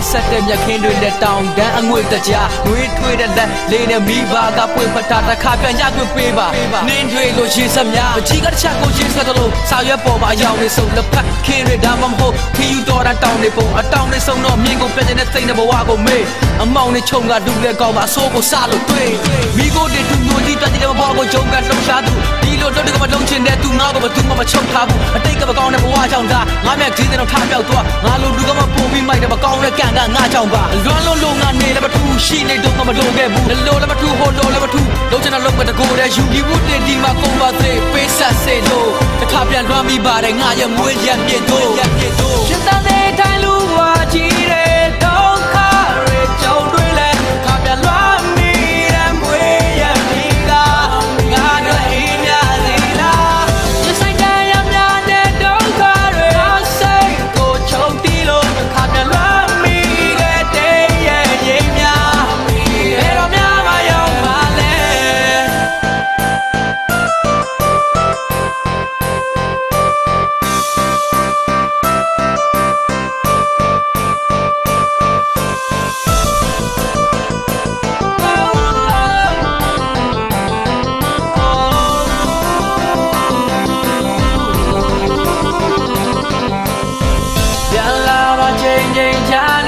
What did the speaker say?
ကနေရမြအေးဆက်တဲ့မြက်ခင်းတွေနဲ့တောင်တန်းအငွေ့တကြားငွေထွေးတဲ့လက်လေးနဲ့မိဘကပွင့်ဖတာတစ်ခါပြန်ရခွင့်ပေးပါနင်းတွေလိုရှေးဆက်များအကြီးကတစ်ချက်ကိုရှေးဆက်သလိုစာရွက်ပေါ်မှာအယောင်တွေစုံလက်ဖက်ခင်းတွေဒါမှမဟုတ်ခီယူတော်တာတောင်းတွေပုံအတောင်းတွေစုံတော့မြင်းကိုပြတဲ့စိတ်နဲ့ဘဝကိုမေးအမောင်နဲ့ခြုံကဒူလဲကောင်းပါအဆိုးကိုစလို့တွေ့မိကိုတွေတူမျိုးကြီးတက်တဲ့ဘဝကိုဂျုံကလှုပ်ရှားသူ ဒီလိုတော့ဒီကမလုံးချင်တဲ့သူငါကိုဘသူမှမချုပ်ထားဘူးအတိတ်ကမကောင်းတဲ့ဘဝကြောင့်ဒါငါမြတ်ကြီးတဲ့တော့ထားပြောက်သွားငါလိုလူကမပုံပြီးမိုက်တယ်မကောင်းတဲ့ကံကငါကြောင့်ပါလွမ်းလုံးလုံးငါနေလည်းမထူးရှိနေတော့ကမလုံးခဲ့ဘူးလိုလည်းမထူးဟိုလိုလည်းမထူးလုံးချင်တဲ့လုံးကတကိုယ်တည်းယူပြီးဝတ်တင်ဒီမှာကုန်ပါစေပေးဆက်စေလို့တစ်ခါပြန်လွမ်းမိပါတယ်ငါရဲ့မွေးရံပြည့်တို့ရံပြည့်တို့ဖြစ်တဲ့ Yeah.